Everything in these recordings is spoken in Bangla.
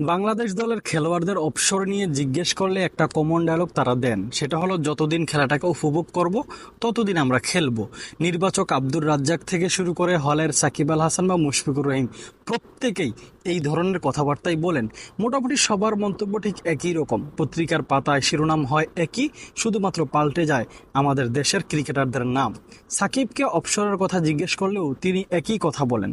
বাংলাদেশ দলের খেলোয়াড়দের অবসর নিয়ে জিজ্ঞেস করলে একটা কমন ডায়লগ তারা দেন। সেটা হলো, যতদিন খেলাটাকে উপভোগ করব, ততদিন আমরা খেলব। নির্বাচক আব্দুর রাজ্জাক থেকে শুরু করে হলের সাকিব আল হাসান বা মুশফিকুর রহিম প্রত্যেকেই এই ধরনের কথাবার্তাই বলেন। মোটামুটি সবার মন্তব্য ঠিক একই রকম। পত্রিকার পাতায় শিরোনাম হয় একই, শুধুমাত্র পাল্টে যায় আমাদের দেশের ক্রিকেটারদের নাম। সাকিবকে অবসরের কথা জিজ্ঞেস করলেও তিনি একই কথা বলেন।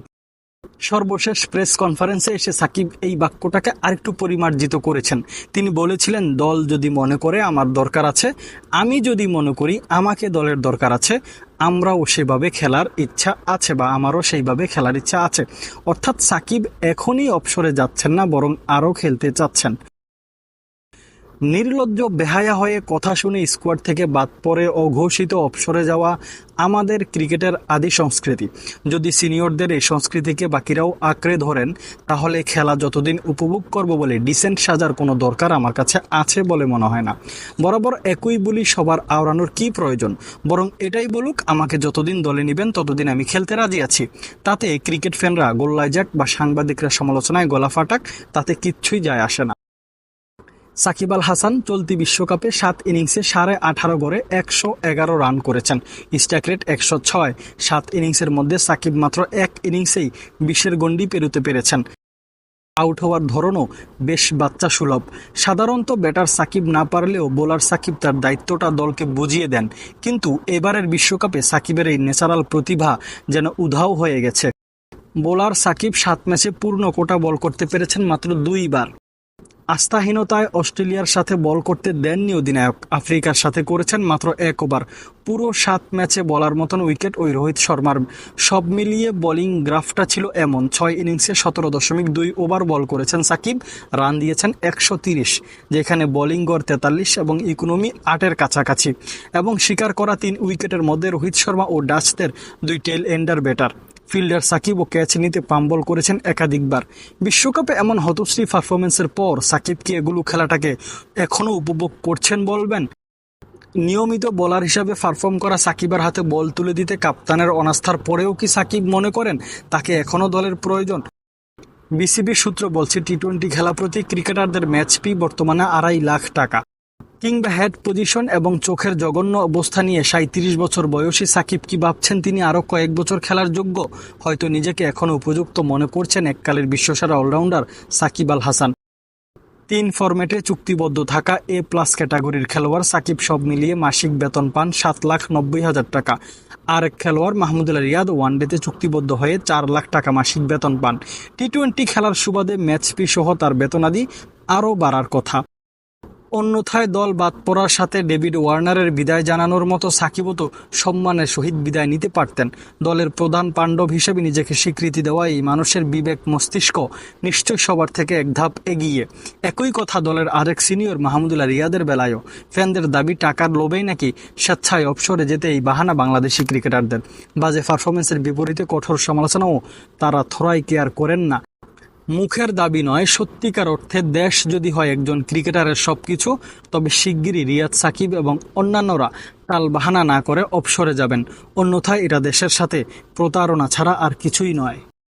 সর্বশেষ প্রেস কনফারেন্সে এসে সাকিব এই বাক্যটাকে আরেকটু পরিমার্জিত করেছেন। তিনি বলেছিলেন, দল যদি মনে করে আমার দরকার আছে, আমি যদি মনে করি আমাকে দলের দরকার আছে, আমরাও সেভাবে খেলার ইচ্ছা আছে বা আমারও সেইভাবে খেলার ইচ্ছা আছে। অর্থাৎ সাকিব এখনই অবসরে যাচ্ছেন না, বরং আরও খেলতে চাচ্ছেন। নির্লজ্জ বেহায়া হয়ে কথা শুনে স্কোয়াড থেকে বাদ পড়ে অঘোষিত অবসরে যাওয়া আমাদের ক্রিকেটের আদি সংস্কৃতি। যদি সিনিয়রদের এই সংস্কৃতিকে বাকিরাও আঁকড়ে ধরেন, তাহলে খেলা যতদিন উপভোগ করব বলে ডিসেন্ট সাজার কোনো দরকার আমার কাছে আছে বলে মনে হয় না। বরাবর একই বলি সবার আওড়ানোর কি প্রয়োজন? বরং এটাই বলুক, আমাকে যতদিন দলে নেবেন ততদিন আমি খেলতে রাজি আছি। তাতে ক্রিকেট ফ্যানরা গোল্লায় যাক বা সাংবাদিকরা সমালোচনায় গলা ফাটাক, তাতে কিচ্ছুই যায় আসে না। সাকিব আল হাসান চলতি বিশ্বকাপে সাত ইনিংসে সাড়ে আঠারো গড়ে একশো এগারো রান করেছেন। স্ট্রাইক রেট একশো ছয়, সাত ইনিংসের মধ্যে সাকিব মাত্র এক ইনিংসেই বিশের গণ্ডি পেরোতে পেরেছেন। আউট হওয়ার ধরনও বেশ বাচ্চা সুলভ সাধারণত ব্যাটার সাকিব না পারলেও বোলার সাকিব তার দায়িত্বটা দলকে বুঝিয়ে দেন। কিন্তু এবারের বিশ্বকাপে সাকিবের এই ন্যাচারাল প্রতিভা যেন উধাও হয়ে গেছে। বোলার সাকিব সাত ম্যাচে পূর্ণ কোটা বল করতে পেরেছেন মাত্র দুইবার। আস্থাহীনতায় অস্ট্রেলিয়ার সাথে বল করতে দেননি অধিনায়ক। আফ্রিকার সাথে করেছেন মাত্র এক ওভার। পুরো সাত ম্যাচে বলার মতন উইকেট ওই রোহিত শর্মার। সব মিলিয়ে বোলিং গ্রাফটা ছিল এমন। ছয় ইনিংসে সতেরো দশমিক দুই ওভার বল করেছেন সাকিব। রান দিয়েছেন একশো তিরিশ, যেখানে বোলিং গড় তেতাল্লিশ এবং ইকোনমি আটের কাছাকাছি। এবং শিকার করা তিন উইকেটের মধ্যে রোহিত শর্মা ও ডাচদের দুই tail ender batter. Fielder Shakib ও ক্যাচ নিতে পাম্বল করেছেন একাধিকবার। বিশ্বকাপে এমন হতশ্রী পারফরমেন্সের পর সাকিব কি এগুলো খেলাটাকে এখনও উপভোগ করছেন বলবেন? নিয়মিত বোলার হিসাবে পারফর্ম করা সাকিবের হাতে বল তুলে দিতে কাপ্তানের অনাস্থার পরেও কি সাকিব মনে করেন তাকে এখনও দলের প্রয়োজন? বিসিবি সূত্র বলছে, টি টোয়েন্টি খেলা প্রতি ক্রিকেটারদের ম্যাচ ফি বর্তমানে আড়াই লাখ টাকা। কিংবা হেড পজিশন এবং চোখের জঘন্য অবস্থা নিয়ে সাঁত্রিশ বছর বয়সী সাকিব কি ভাবছেন তিনি আরও কয়েক বছর খেলার যোগ্য? হয়তো নিজেকে এখনও উপযুক্ত মনে করছেন এককালের বিশ্বসেরা অলরাউন্ডার সাকিব আল হাসান। তিন ফরম্যাটে চুক্তিবদ্ধ থাকা এ প্লাস ক্যাটাগরির খেলোয়াড় সাকিব সব মিলিয়ে মাসিক বেতন পান সাত লাখ নব্বই হাজার টাকা। আরেক খেলোয়াড় মাহমুদুল্লাহ রিয়াদ ওয়ানডেতে চুক্তিবদ্ধ হয়ে চার লাখ টাকা মাসিক বেতন পান। টি টোয়েন্টি খেলার সুবাদে ম্যাচ ফি সহ তার বেতনাদি আরও বাড়ার কথা। অন্যথায় দল বাদ পড়ার সাথে ডেভিড ওয়ার্নারের বিদায় জানানোর মতো সাকিবও তো সম্মানের সহিত বিদায় নিতে পারতেন। দলের প্রধান পাণ্ডব হিসেবে নিজেকে স্বীকৃতি দেওয়া এই মানুষের বিবেক, মস্তিষ্ক নিশ্চয় সবার থেকে এক ধাপ এগিয়ে। একই কথা দলের আরেক সিনিয়র মাহমুদুল্লাহ রিয়াদের বেলায়ও। ফ্যানদের দাবি, টাকার লোভেই নাকি স্বেচ্ছায় অবসরে যেতে এই বাহানা বাংলাদেশি ক্রিকেটারদের। বাজে পারফরমেন্সের বিপরীতে কঠোর সমালোচনাও তারা থরাই কেয়ার করেন না। মুখের দাবি নয়, সত্যিকার অর্থে দেশ যদি হয় একজন ক্রিকেটারের সব কিছু তবে শিগগিরই রিয়াদ সাকিব এবং অন্যান্যরা টাল বাহানা না করে অবসরে যাবেন। অন্যথায় এটা দেশের সাথে প্রতারণা ছাড়া আর কিছুই নয়।